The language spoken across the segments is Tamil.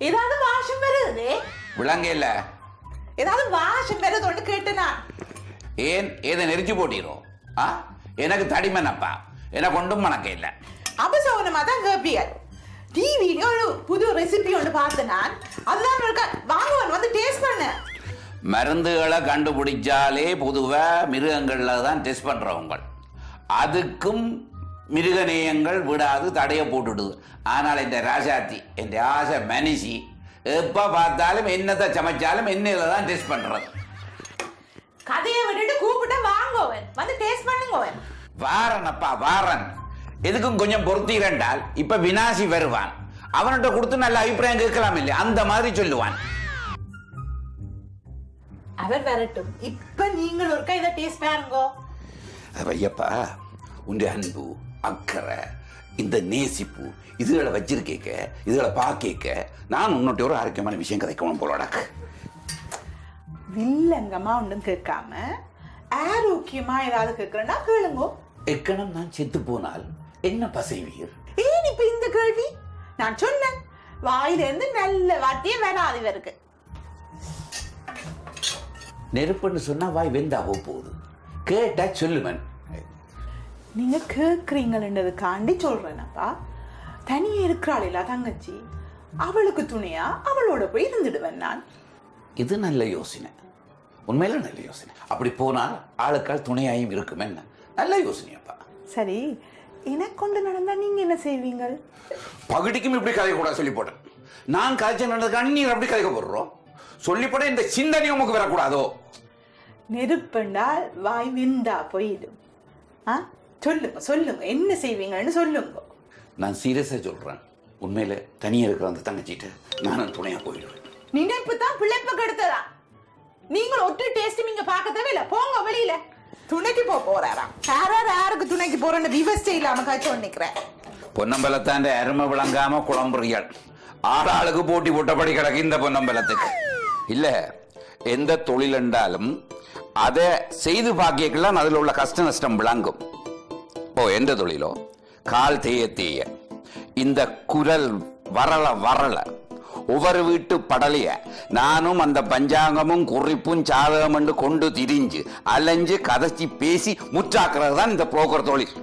ஏதாவது வாஷம் வருது விளங்கையில் ஏதாவது வாஷம் வருதுன்னு கேட்டேனா ஏன் ஏதை நெரிச்சு போட்டிரும் எனக்கு தடிமனப்பா எனக்கு ஒன்றும் மணக்க இல்லை அபசவனமா தான் கேப்பியல் டிவியில ஒரு புது ரெசிபி ஒன்று பார்த்தேன் நான் அதுதான் இருக்க வாங்குவன் வந்து டேஸ்ட் பண்ண மருந்துகளை கண்டுபிடிச்சாலே பொதுவா மிருகங்கள்ல தான் டெஸ்ட் பண்றவங்க அதுக்கும் மிருகநேயங்கள் விடாது தடைய போட்டுடுது ஆனால் இந்த ராசாத்தி இந்த ஆசை மனுஷி எப்ப பார்த்தாலும் என்னத்தை சமைச்சாலும் எண்ணெயில தான் டெஸ்ட் பண்றது கதையை விட்டுட்டு கூப்பிட்டு வாங்குவன் வந்து டேஸ்ட் பண்ணுங்கவன் வாரன் அப்பா வாரன் எதுக்கும் கொஞ்சம் பொருத்தீரண்டால் இப்ப வினாசி வருவான். அவன்கிட்ட கொடுத்து நல்ல அபிப்பிராயம் கேட்கலாம் இல்லையா அந்த மாதிரி சொல்லுவான். அவர் வரட்டும். இப்ப நீங்கள் ஒருக்கா இதை டேஸ்ட் பாருங்கோ ஐயப்பா உன்னுடைய அன்பு அக்கறை இந்த நேசிப்பு இதுகளை வச்சிருக்கேக்க இதுகளை பார்க்க நான் உன்னோட்ட ஒரு ஆரோக்கியமான விஷயம் கதைக்கணும் போலடாக்கு வில்லங்கமா ஒன்றும் கேட்காம ஆரோக்கியமா ஏதாவது கேட்கறேன்னா கேளுங்கோ. எக்கணம் நான் செத்து போனால் என்ன பசைவீர் ஏன் இப்ப இந்த கேள்வி? நான் சொன்னேன். வாயில இருந்து நல்ல வார்த்தையே வராது இவருக்கு. நெருப்புன்னு சொன்னா வாய் வெந்தாவோ போகுது. கேட்டா சொல்லுவன் நீங்க கேக்குறீங்களன்றதுக்காண்டி சொல்றேனப்பா. தனியே இருக்கிறாள் இல்ல தங்கச்சி. அவளுக்கு துணையா அவளோட போய் இருந்துடுவேன் நான். இது நல்ல யோசனை. உண்மையில நல்ல யோசனை. அப்படி போனால் ஆளுக்கால் துணையாயும் இருக்கும் என்ன நல்ல யோசனையப்பா. சரி கொண்டு நடந்தா நீங்க என்ன செய்வீங்கள்? பகுடிக்கும் இப்படி கதை கூட சொல்லி போட்டேன் நான் காய்ச்சல் நடந்ததுக்கு அந்நீர் அப்படி கதைக்க போடுறோம். சொல்லிப்பட இந்த சிந்தனை உமக்கு வரக்கூடாதோ? நெருப்பண்டால் வாய் வெந்தா போயிடும். ஆ? சொல்லுங்க சொல்லுங்க. என்ன செய்வீங்கன்னு சொல்லுங்க. நான் சீரியஸாக சொல்கிறேன் உண்மையில தனியாக இருக்கிற அந்த தங்கச்சிட்ட நானும் துணையாக போயிடுவேன். நினைப்பு தான் பிள்ளைப்ப கெடுத்ததா? நீங்கள் ஒட்டு டேஸ்ட் நீங்க பார்க்க தேவையில்ல. போங்க வெளியில. துணைக்கு போக போறாராம் யாரார் யாருக்கு துணைக்கு போறேன்னு விவசாய இல்லாம காய்ச்சி நிக்கிறேன். பொன்னம்பலத்தாண்ட அருமை விளங்காம குழம்புறியாள். ஆளாளுக்கு போட்டி போட்டபடி கிடக்கு இந்த பொன்னம்பலத்துக்கு. இல்ல எந்த தொழில் என்றாலும் அதை செய்து பாக்கியக்கெல்லாம் அதில் உள்ள கஷ்ட நஷ்டம் விளங்கும். ஓ எந்த தொழிலோ? கால் தேய தேய. இந்த குரல் வரல வரல. ஒவ்வொரு வீட்டு படலைய நானும் அந்த பஞ்சாங்கமும் குறிப்பும் சாதகம் கொண்டு திரிஞ்சு அலைஞ்சு கதைச்சி பேசி முற்றாக்குறது தான் இந்த புரோக்கர் தொழில்.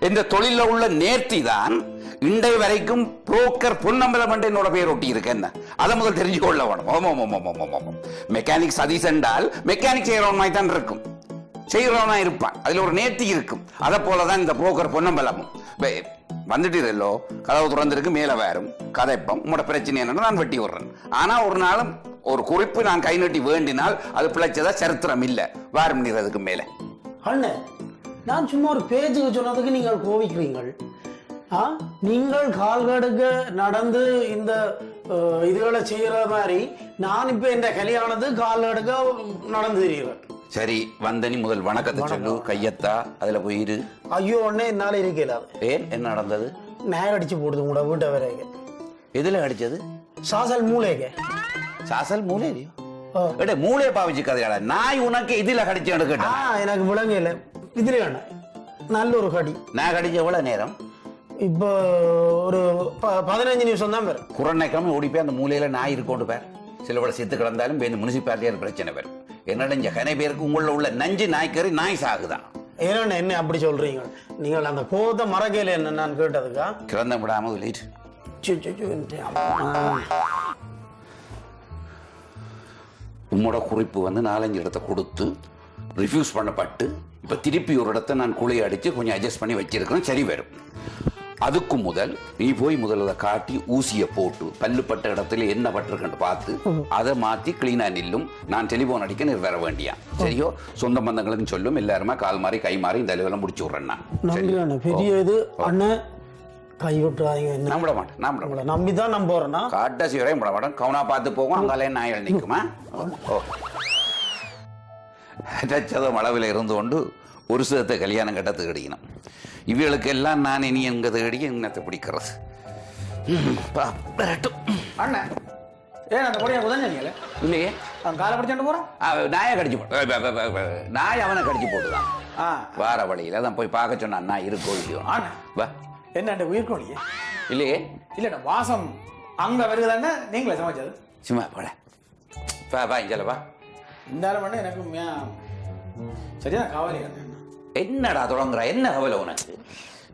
இந்த தொழில உள்ள நேர்த்தி தான் இன்றை வரைக்கும் புரோக்கர் பொன்னம்பலம் என்று என்னோட பேர் ஒட்டி இருக்கு அதை முதல் தெரிஞ்சு கொள்ள வேணும் மெக்கானிக் சதீஷ் என்றால் மெக்கானிக் செய்கிறவன் மாதிரி தான் இருக்கும். செய்கிறவனா இருப்பான். அதுல ஒரு நேர்த்தி இருக்கும். அதை போலதான் இந்த புரோக்கர் பொன்னம்பலமும். வந்துட்டு இதெல்லோ கதவு திறந்திருக்கு மேலே வேறும் கதைப்பம். உங்களோட பிரச்சனை என்னன்னு நான் வெட்டி விடுறேன். ஆனா ஒரு நாளும் ஒரு குறிப்பு நான் கை நட்டி வேண்டினால் அது பிழைச்சதா சரித்திரம் இல்லை. வேறும் நீரதுக்கு மேலே. அண்ணே நான் சும்மா ஒரு பேஜுக்கு சொன்னதுக்கு நீங்கள் கோவிக்கிறீங்கள் ஆ? நீங்கள் கால்கடுக்க நடந்து இந்த இதுகளை செய்கிற மாதிரி நான் இப்போ இந்த கல்யாணத்து கால்கடுக்க நடந்து தெரிகிறேன் சரி வந்தனி முதல் வணக்கத்தை சொல்லு கையத்தா அதுல போயிரு ஐயோ அண்ணே என்னால் இருக்கல ஏன்? என்ன நடந்தது? நேரம் அடிச்சு போடுது உங்களோட வீட்டை வரைங்க எதுல அடிச்சது? சாசல் மூளைங்க சாசல் ஆ. எடே மூளையை பாவிச்சு கதையாட. நாய் உனக்கு இதுல கடிச்சு ஆ எடுக்கட்டேன் எனக்கு விளங்கல இதுல அண்ணே நல்ல ஒரு கடி. நான் கடிச்ச எவ்வளவு நேரம்? இப்போ ஒரு பதினஞ்சு நிமிஷம் தான் வரும். குரண்ணைக்காம ஓடி போய் அந்த மூலையில நாய் இருக்கோண்டு பேர். சில விட செத்து கிடந்தாலும் இந்த முனிசிபாலிட்டியார் பிரச்சனை பேர் என்னடஞ்ச கனை பேருக்கு உங்கள உள்ள நஞ்சு நாய்க்கறி நாய் சாகுதான் ஏன்னா என்ன அப்படி சொல்றீங்க? நீங்கள் அந்த கோபத்தை மறக்கல என்ன நான் கேட்டதுக்கா? கிறந்த விடாம வெளியிட்டு. உம்மோட குறிப்பு வந்து நாலஞ்சு இடத்த கொடுத்து ரிஃப்யூஸ் பண்ணப்பட்டு இப்போ திருப்பி ஒரு இடத்த நான் குழி அடித்து கொஞ்சம் அட்ஜஸ்ட் பண்ணி வச்சிருக்கிறேன் சரி வரும். அதுக்கு முதல் நீ போய் முதல்ல அதை காட்டி ஊசியை போட்டு பல்லு பட்ட இடத்துல என்ன பட்டிருக்குன்னு பார்த்து அதை மாற்றி க்ளீனாக நில்லும். நான் டெலிஃபோன் அடிக்க நீ வர வேண்டியா? சரியோ? சொந்த பந்தங்களுக்கு சொல்லும். எல்லாருமே கால் மாறி கை மாறி இந்த அளவுலாம் முடிச்சு விட்றேன் பெரிய இது அண்ணன் மாட்டேன் நான் விட மாட்டேன். நம்பி தான் நம்ப போறேன்னா காட்டாசி வரையும் விட மாட்டேன். கவுனா பார்த்து போகும் அங்காலே நாய்கள் நிற்குமா? ஓ. அரைச்சதம் அளவில் இருந்து கொண்டு ஒரு சிதத்தை கல்யாணம் கட்டத்துக்கு கிடைக்கணும் இவர்களுக்கெல்லாம் நான் இனி எங்க தேடி என்னத்தை பிடிக்கிறது? அண்ணன் ஏன் அந்த பொடியை உதஞ்சீங்களே இல்லையே. அவன் காலை பிடிச்சிட்டு அவன் நாயை கடிச்சு ப- நாய் அவனை கடிச்சு போட்டுதான். ஆ. வார வழியில தான் போய் பார்க்க சொன்னான் நான் இருக்கோ இல்லையோ வா. என்ன உயிர்கோழியே இல்லையே. இல்லடா வாசம் அங்க வருகுதானே நீங்களே சமைச்சது. சும்மா போட. வா வா இங்கே வா. இந்த பண்ண எனக்கு மியா- சரியான காவலி. என்னடா தொடங்குற? என்ன கவலை உனக்கு?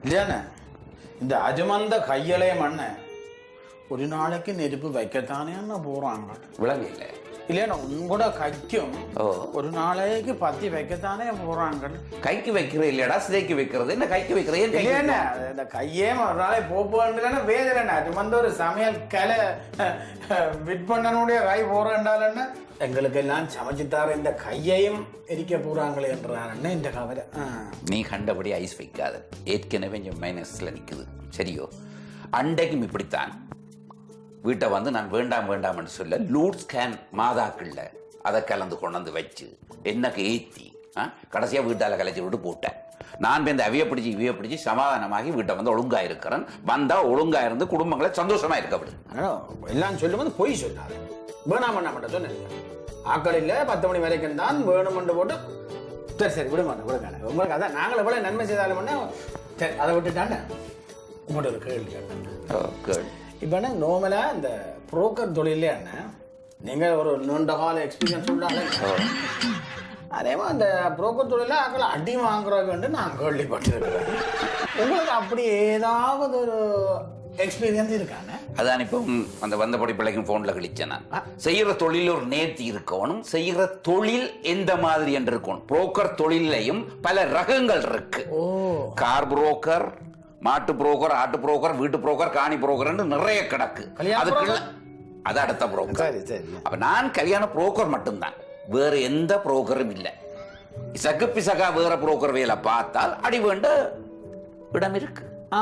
இல்லையாண்ணே இந்த அஜமந்த கையலே மண்ண ஒரு நாளைக்கு நெருப்பு வைக்கத்தானே போறாங்க. விளங்கு இல்லை. இல்லையா உங்களோட கைக்கும் ஒரு நாளைக்கு பத்தி வைக்கத்தானே போறாங்க கைக்கு வைக்கிறது இல்லையடா? சிதைக்கு வைக்கிறது. என்ன கைக்கு வைக்கிறது? இல்லையாண்ணே இந்த கையே ஒரு நாளை போப்போன்றா வேதனை அஜமந்த ஒரு சமையல் கலை விட் பண்ணனுடைய கை போறேன்டாலன்னா எங்களுக்கு எல்லாம் சமைச்சு தர இந்த கையையும் எரிக்க போறாங்களே என்றான் இந்த கவலை. நீ கண்டபடி ஐஸ் வைக்காத. ஏற்கனவே கொஞ்சம் மைனஸ்ல நிக்குது. சரியோ? அண்டைக்கும் இப்படித்தான். வீட்டை வந்து நான் வேண்டாம் வேண்டாம்னு சொல்ல லூட் ஸ்கேன் மாதாக்கள்ல அதை கலந்து கொண்டு வந்து வச்சு என்னக்கு ஏத்தி ஆ, கடைசியா வீட்டால கலைச்சி விட்டு போட்டேன். நான் இந்த அவிய பிடிச்சி இவிய பிடிச்சி சமாதானமாகி வீட்டை வந்து ஒழுங்கா இருக்கிறேன். வந்தா ஒழுங்கா இருந்து குடும்பங்களை சந்தோஷமா இருக்க விடு. ஆனா, எல்லாம் சொல்லும்போது பொய் சொன்னாரு வேணாம் பண்ண மாட்டேன் சொன்னீங்க ஆக்கள் இல்ல பத்து மணி வரைக்கும் தான் வேணுமென்று போட்டு சரி சரி விட மாட்டேன் விடுங்க. உங்களுக்கு அதான் நாங்கள் எவ்வளவு நன்மை செய்தாலும் சரி அதை விட்டுட்டாண்ட? உங்கள்கிட்ட ஒரு கேள்வி கேட்டேன். இப்போ என்ன நோமலா இந்த புரோக்கர் தொழிலே அண்ணன் நீங்க ஒரு நீண்ட கால எக்ஸ்பீரியன்ஸ் உள்ளாங்க. அதே மாதிரி அந்த புரோக்கர் தொழில ஆக்கள் அடி வாங்குறாங்கன்னு நான் கேள்விப்பட்டிருக்கிறேன். உங்களுக்கு அப்படி ஏதாவது ஒரு எக்ஸ்பீரியன்ஸ் இருக்காண்ணே அதான் இப்போ அந்த வந்தபடி பிள்ளைக்கும் போன்ல கழிச்சேன் நான். செய்யற தொழில் ஒரு நேர்த்தி இருக்கணும். செய்யற தொழில் எந்த மாதிரி என்று இருக்கணும். புரோக்கர் தொழிலையும் பல ரகங்கள் இருக்கு. ஓ. கார் புரோக்கர் மாட்டு புரோக்கர் ஆட்டு புரோக்கர் வீட்டு புரோக்கர் காணி புரோக்கர் நிறைய கிடக்கு. அதுக்குள்ள அது அடுத்த புரோக்கர். சரி சரி. அப்ப நான் கல்யாண புரோக்கர் மட்டும்தான். வேற எந்த புரோக்கரும் இல்லை. இசக்கு பிசகா வேற புரோக்கர் வேலை பார்த்தால் அடி வேண்ட இடம் இருக்கு. ஆ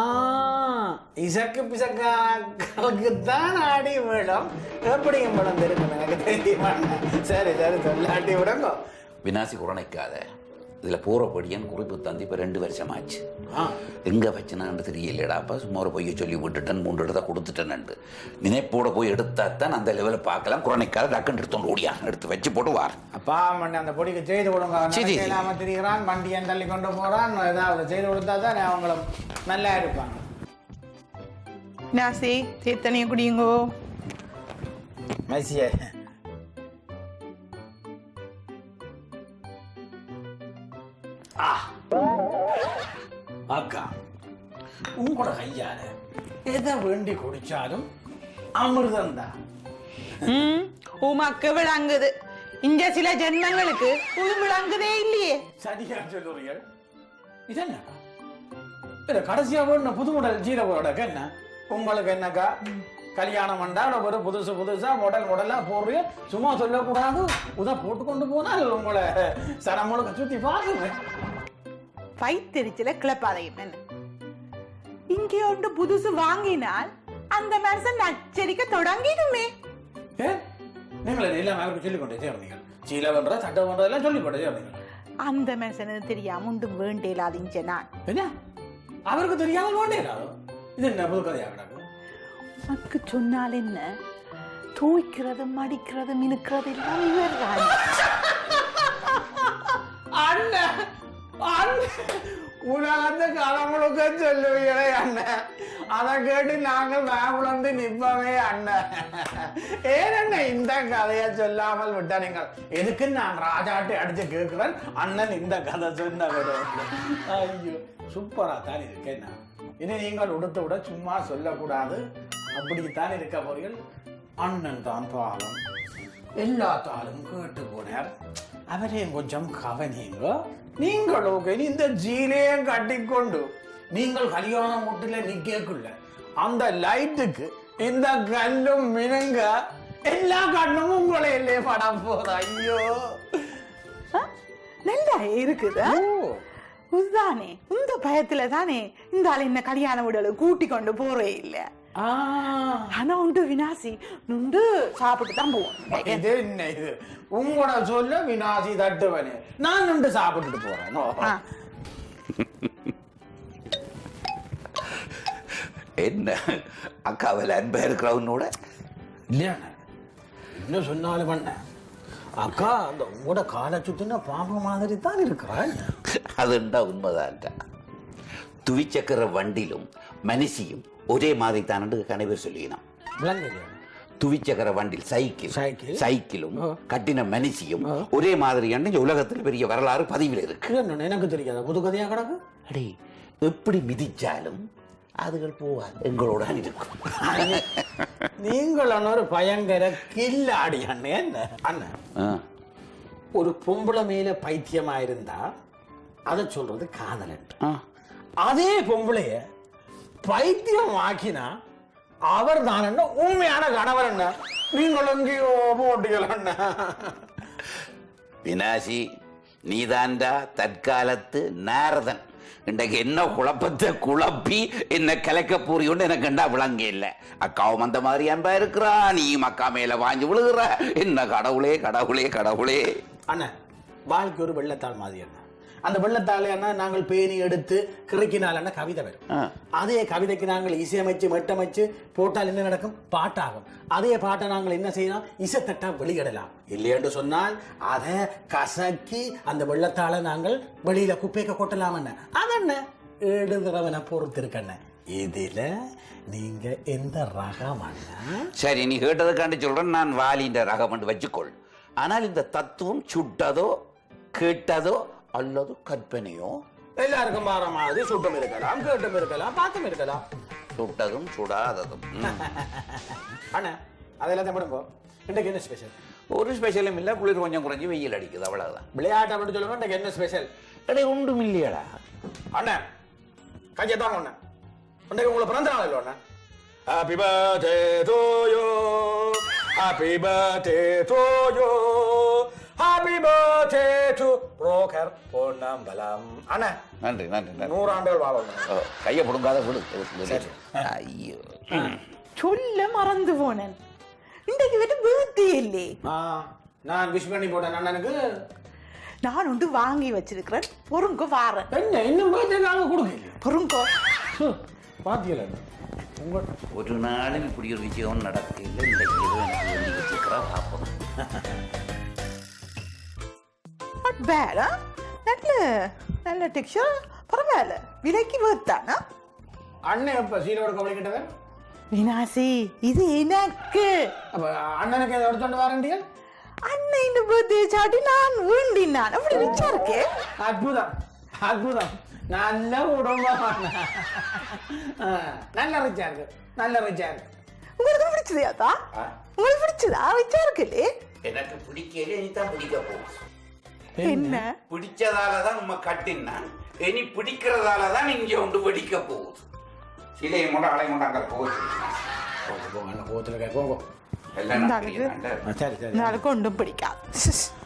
இசக்கு பிசக்காவுக்கு தான் ஆடி விடும் எப்படி படம் தெரியும் எனக்கு தெரியுமா? சரி சரி சொல்லாட்டி விடுங்க. வினாசி குரணைக்காத. இதுல போறபடியன் குறிப்பு தந்து இப்ப ரெண்டு வருஷம் ஆச்சு எங்க வச்சனான்னு தெரியலடாப்பா சும்மா ஒரு பொய்ய சொல்லி விட்டுட்டேன் மூன்று இடத்த கொடுத்துட்டேன்னு நினைப்போட போய் எடுத்தாத்தான் அந்த லெவலில் பார்க்கலாம். குரணைக்காத டக்குன்னு எடுத்தோண்டு ஓடியா எடுத்து வச்சு போட்டு வார். அப்பா மண்ணி அந்த பொடிக்கு செய்து கொடுங்க. திரிகிறான் வண்டியை தள்ளி கொண்டு போறான். ஏதாவது செய்து கொடுத்தா தான் அவங்களும் நல்லா இருப்பாங்க. நாசி தீர்த்தனிய குடியுங்கோ. மெஸ்ஸியே. அக்கா உங்களோட கையால எதை வேண்டி குடிச்சாலும் அமிர்தம் தான் உமக்கு விளங்குது. இங்க சில ஜென்மங்களுக்கு உன் விளங்குதே இல்லையே. சரியா சொல்லுறீர்கள். இது என்னக்கா? இல்ல கடைசியா வேணும் புது மாடல் ஜீரகோட என்ன? உங்களுக்கு என்னக்கா? கல்யாணம் வந்தால் ஒரு புதுசு புதுசா மாடல் மாடலா போடுறீங்க சும்மா சொல்லக்கூடாது. உதா போட்டு கொண்டு போனால் உங்களை சனம் முழுக்க சுத்தி பாருங்க வயிற்றெரிச்சல கிளப்பாதையும் என்ன? இங்கே ஒன்று புதுசு வாங்கினால் அந்த மனுஷன் நச்சரிக்க தொடங்கிடுமே. நீங்களே எல்லாம் அவருக்கு சொல்லிக் கொண்டே சேர்ந்தீங்க சீலை பண்ற சட்டை பண்றது எல்லாம் சொல்லிக் கொண்டே சேர்ந்தீங்க அந்த மனுஷனுக்கு தெரியாம உண்டும் வேண்டேலாதீங்க நான். என்ன? அவருக்கு தெரியாமல் வேண்டே இது என்ன புது கதையா கிடக்கு? உனக்கு சொன்னால் என்ன? தூய்க்கிறதும் மடிக்கிறதும் இழுக்கிறது எல்லாம் இவர் தான் அண்ணன் அண்ணன் கடவுளுக்கு சொல்லுவீங்களே அண்ணன் அதை கேட்டு நாங்கள் மேம்புலந்து நிற்பவே அண்ணன் ஏனண்ண இந்த கதையை சொல்லாமல் விட்ட நீங்கள்? எதுக்கு நான் ராஜாட்டி அடிச்சு கேட்கிறேன்? அண்ணன் இந்த கதை சொன்னவர். ஐயோ சூப்பரா தான் இருக்கேன் இனி நீங்கள் உடுத்து விட சும்மா சொல்லக்கூடாது. அப்படித்தான் இருக்க போறீர்கள். அண்ணன் தான் பாவம். எல்லாத்தாலும் கேட்டு போனார். அவரையும் கொஞ்சம் கவனிங்க நீங்களோ இனி இந்த ஜீலையும் கட்டிக்கொண்டு நீங்கள் கல்யாண முட்டில நிக்கக்குள்ள அந்த லைட்டுக்கு இந்த கல்லும் மினுங்க எல்லா கண்ணும் உங்களை இல்லையே படம் போகுது ஐயோ? நல்லா இருக்குதா உதானே இந்த பயத்துல தானே இந்த ஆள் என்ன கல்யாண விடல கூட்டி கொண்டு போறே இல்ல? ஆனா உண்டு வினாசி நுண்டு சாப்பிட்டு தான் போவோம் இது என்ன இது உங்களோட சொல்ல வினாசி தட்டுவனே நான் நுண்டு சாப்பிட்டுட்டு போறேன் என்ன அக்காவில் அன்பா இருக்கிறவனோட இல்லையா என்ன சொன்னாலும் பண்ண அக்கா அந்த உங்களோட காலை சுத்தின பாம்பு மாதிரி தான் இருக்கிறாள் அதுண்டா உண்மைதான் துவிச்சக்கர வண்டிலும் മനുഷ്യയും ഒരേ മാതിരി താനുണ്ട് കണിവർ ചൊല്ലിക്കണം விளங்கலையா துவிச்சக்கர வண்டில் சைக்கிள் சைக்கிள். சைக்கிளும் கட்டின மனுஷியும் ஒரே மாதிரியான இந்த உலகத்தில் பெரிய வரலாறு பதிவில் இருக்கு என்ன எனக்கு தெரியாத புது கதையா கிடக்கு அடே எப்படி மிதிச்சாலும் அதுகள் போவாது எங்களோட இருக்கும் நீங்கள் அண்ணா ஒரு பயங்கர கில்லாடி அண்ணன் என்ன அண்ணன் ஆ. ஒரு பொம்பளை மேல பைத்தியமா இருந்தா அதை சொல்றது காதலன் ஆ. அதே பொம்பளைய பைத்தியம் ஆக்கினா அவர் தான் என்ன உண்மையான கணவர் என்ன? நீங்கள் எங்கேயோ போட்டீங்கள் அண்ணா வினாசி நீதாண்டா தற்காலத்து நாரதன். இன்றைக்கு என்ன குழப்பத்தை குழப்பி என்ன கலைக்க போறியோன்னு எனக்கு கண்டா விளங்க இல்லை. அக்காவும் அந்த மாதிரி அன்பா இருக்கிறா நீயும் அக்கா மேல வாங்கி விழுகிற. என்ன கடவுளே கடவுளே கடவுளே. அண்ணன் வாழ்க்கை ஒரு வெள்ளத்தாள் மாதிரி அண்ணா அந்த வெள்ளத்தாளை அண்ணா நாங்கள் பேணி எடுத்து கிறுக்கினால் அண்ணா கவிதை வரும். அதே கவிதைக்கு நாங்கள் இசையமைச்சு மெட்டமைச்சு போட்டால் என்ன நடக்கும்? பாட்டாகும். அதே பாட்டை நாங்கள் என்ன செய்யலாம்? இசைத்தட்டா வெளியிடலாம். இல்லையென்று சொன்னால் அதை கசக்கி அந்த வெள்ளத்தாளை நாங்கள் வெளியில குப்பைக்க கொட்டலாம் என்ன அதென்ன? எழுதுறவனை பொறுத்து இருக்கண்ண இதுல நீங்க எந்த ரகம் அண்ணா? சரி நீ கேட்டதுக்காண்டி சொல்றேன். நான் வாலின்ற ரகம் என்று வச்சுக்கொள். ஆனால் இந்த தத்துவம் சுட்டதோ கேட்டதோ அல்லது கற்பனையோ? எல்லாருக்கும் மாற மாதிரி சுட்டம் இருக்கலாம் கேட்டும் இருக்கலாம் பார்த்தும் இருக்கலாம். சுட்டதும் சுடாததும். அண்ணா அதெல்லாம் தமிழுங்கோ இன்றைக்கு என்ன ஸ்பெஷல் ஒரு ஸ்பெஷலும் இல்லை குளிர் கொஞ்சம் குறைஞ்சி வெயில் அடிக்குது அவ்வளவுதான். விளையாட்டு அப்படின்னு சொல்லுங்க இன்றைக்கு என்ன ஸ்பெஷல் அடே ஒன்றும் இல்லையாடா. அண்ணா கையை தாங்க அண்ணா. இன்றைக்கு உங்களை பிறந்த நாள் இல்லை அண்ணா? Happy birthday to you happy birthday to you happy birthday to broker Ponnambalam அண்ணா நன்றி நன்றி நன்றி. நூறாண்டுகள் வாழணும் ஓ, கையை பிடுங்காத விடு ஐயோ. சொல்ல மறந்து போனேன். இன்றைக்கு விட்டு பர்த்டே இல்லே. ஆ நான் விஷ் பண்ணி போட்டேன் அண்ணனுக்கு நான் ஒன்று வாங்கி வச்சிருக்கிறேன். பொறுங்கோ வாரேன். என்ன இன்னும் பர்த்டே நாங்கள் கொடுக்கல? பொறுங்கோ. பாத்தீங்களா உங்க ஒரு நாளும் இப்படி ஒரு விஷயம் நடக்கல இன்றைக்கு ஏதோ எனக்கு வேண்டி வச்சுக்கிறா பார்ப்போம் நாட் பேட் நல்ல நல்ல டெக்ஸ்சர் பரவாயில்ல. விலைக்கு வேர்த்தானா அண்ணன் எப்ப சீலோட கவலை கிட்டவர் வினாசி இது எனக்கு. அப்ப அண்ணனுக்கு எதை எடுத்துட்டு வாரண்டியல் அண்ணன் இந்த பர்த்டே சாட்டி நான் வேண்டினான் அப்படி ரிச்சா இருக்கே? அற்புதம் அற்புதம். நல்ல குடும்பம் நல்ல ரிச்சா இருக்கு நல்ல ரிச்சா இருக்கு. உங்களுக்கு பிடிச்சதையாத்தா? உங்களுக்கு பிடிச்சதா? ரிச்சா இருக்குல்லே எனக்கு பிடிக்கல நீ தான் பிடிக்க போகும் என்ன? பிடிச்சதால தான் நம்ம கட்டினா இனி பிடிக்கிறதால தான் இங்க ஒன்று வெடிக்க போகுது. சிலையை மட்டும் அலை மட்டும் அங்கே போகுது. போங்க போங்க அண்ணன் கோவத்தில் கே போங்க எல்லாம் இந்த நான் அழகு. பிடிக்கிறேன்டா. ஆ, சரி சரி எனக்கு ஒன்றும் பிடிக்காது.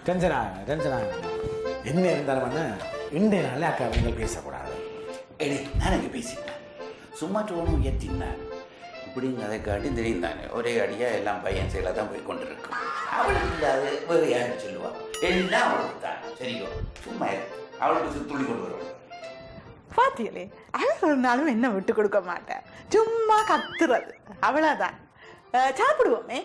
டென்ஷன் ஆக டென்ஷன் ஆக என்ன இருந்தாலும் அண்ணா இன்றைய நாளில் அக்கா நீங்கள் பேசக்கூடாது. எடே நான் பேசிட்டேன் சும்மா தோணும் ஏற்றினேன் இப்படின்னு அதை காட்டி தெரியும் தானே ஒரே அடியா எல்லாம் பையன் செயல தான் போய் கொண்டிருக்கும். அவளுக்கு இல்லாத வேறு யாரு சொல்லுவா. எல்லாம் அவளுக்கு தான். சரியோ சும்மா. அவளுக்கு சுத்துள்ளி கொண்டு வருவாள். பாத்தியலே ஒரு நாளும் என்ன விட்டு கொடுக்க மாட்டேன் சும்மா கத்துறது. அவ்வளவுதான். சாப்பிடுவோமே.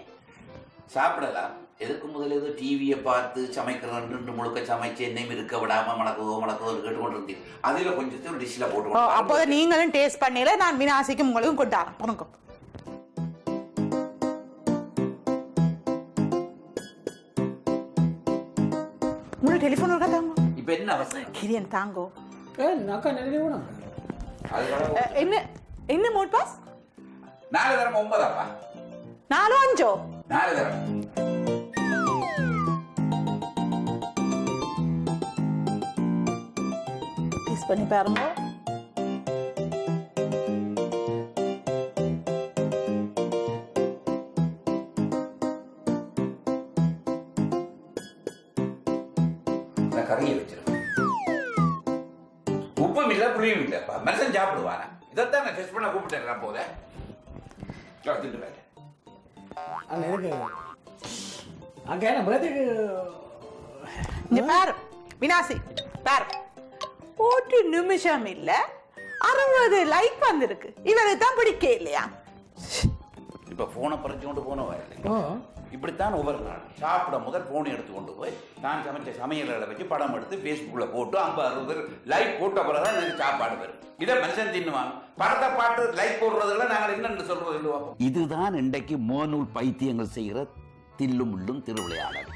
சாப்பிடலாம். எதுக்கு முதல்ல ஏதோ டிவியை பார்த்து சமைக்கிறேன் முழுக்க சமைச்சு என்னையும் இருக்க விடாம மணக்குதோ மணக்குதோ கேட்டு கொண்டு இருந்தீங்க அதுல கொஞ்சத்தை ஒரு டிஷ்ல போட்டு கொண்டு அப்போ. நீங்களும் டேஸ்ட் பண்ணல நான் வினாசிக்கும் உங்களுக்கும் கொண்டாடுறேன் பொறுங்க டெலிஃபோன் இருக்கா தாங்கோ இப்ப என்ன அவசரம்? கிரியன் தாங்கோ. ஏ அக்கா நிறைய அஹ், என்ன என்ன மோட் பாஸ் நாலு தரம் ஒன்பதாப்பா? நாலோ அஞ்சோ? நாலு தரம். பண்ணி பாருங்க. கறியை வச்சிருக்கேன். உப்பும் இல்லை புளியும் இல்லைப்பா மனுஷன் சாப்பிடுவானா. இதைத்தான் நான் டெஸ்ட் பண்ண கூப்பிட்டேன் போத எதுக்கு? அக்கா என்ன பாரு வினாசி பாரு. ஒரு நிமிஷம் இல்ல. அறுபது லைக் வந்திருக்கு. இவருக்கு தான் பிடிக்க இல்லையா? இப்ப போனை பறிச்சு கொண்டு போன வரல ஓ. இப்படித்தான் ஒவ்வொரு நாள். சாப்பிட முதல் போன் எடுத்து கொண்டு போய் நான் சமைச்ச சமையல்களை வச்சு படம் எடுத்து ஃபேஸ்புக்கில் போட்டு ஐம்பது அறுபது லைக் போட்ட பிறகு தான் எனக்கு சாப்பாடு வரும். இதை மனுஷன் தின்னுவான். படத்தை பாட்டு லைக் போடுறதுல நாங்கள் என்னென்று சொல்றோம் இல்லைவா இதுதான் இன்றைக்கு மோனூல் பைத்தியங்கள் செய்கிற தில்லும் முள்ளும் திருவிளையாடல்.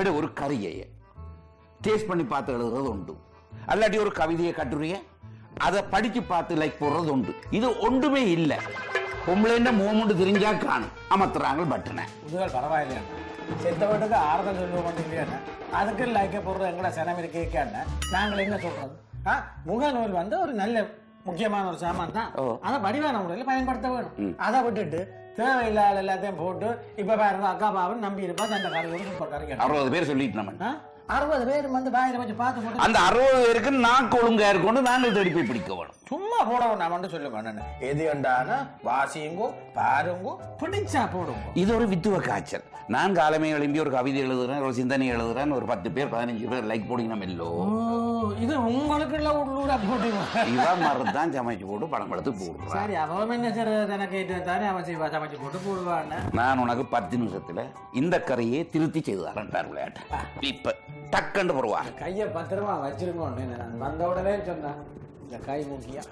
எடு ஒரு கரியை டேஸ்ட் பண்ணி பார்த்து எழுதுறது உண்டு. அல்லாட்டி ஒரு கவிதையை கட்டுரையை அதை படிச்சு பார்த்து லைக் போடுறது உண்டு. இது ஒன்றுமே இல்லை. பொம்பளைன்ற மூமெண்ட் தெரிஞ்சா காணும். அமர்த்துறாங்க பட்டனை. இதுகள் பரவாயில்லையா? செத்த வீட்டுக்கு ஆறுதல் சொல்லுவோம் இல்லையா? அதுக்கு லைக்க போடுறது எங்கட சனம் இருக்கேன்னு நாங்கள் என்ன சொல்றது? ஆ முகநூல் வந்து ஒரு நல்ல முக்கியமான ஒரு சாமான் தான். அதை வடிவான முறையில் பயன்படுத்த வேணும். அதை விட்டுட்டு தேவையில்லாத எல்லாத்தையும் போட்டு இப்ப பாருங்க அக்கா பாவன் நம்பி இருப்பா அந்த ஒரு சூப்பர் கேட்டா. அறுபது பேர் சொல்லிட்டு நம்ம? அறுபது பேர் வந்து வாயில வச்சு பார்த்து போட்டு அந்த அறுபது பேருக்கு நாக்கு ஒழுங்கா இருக்கணும் நாங்கள் தேடி போய் பிடிக்க வேணும். சும்மா போட வேண்டாம் மட்டும் சொல்லுங்க அண்ணன். எது கண்டானா வாசியுங்கோ பாருங்கோ பிடிச்சா போடுங்க. இது ஒரு வித்துவ காய்ச்சல். நான் காலமே எழும்பி ஒரு கவிதை எழுதுறேன் ஒரு சிந்தனை எழுதுறேன் ஒரு பத்து பேர் பதினஞ்சு பேர் லைக் போடிங்க இல்லோ ஓ இது உங்களுக்கு இவன். மருந்து தான் சமைச்சு போட்டு படம் எடுத்து போடுறான் சரி அவன் என்ன சார் தனக்கு தானே அவன் செய்வா சமைச்சு போட்டு போடுவான்னு. நான் உனக்கு பத்து நிமிஷத்துல இந்த கரையை திருத்தி செய்து தரேன் விளையாட்டு. இப்ப டக்குன்னு போடுவா. கையை பத்திரமா வச்சிருங்கன்னு நான் வந்த உடனே சொன்னேன் இந்த கை முக்கியம்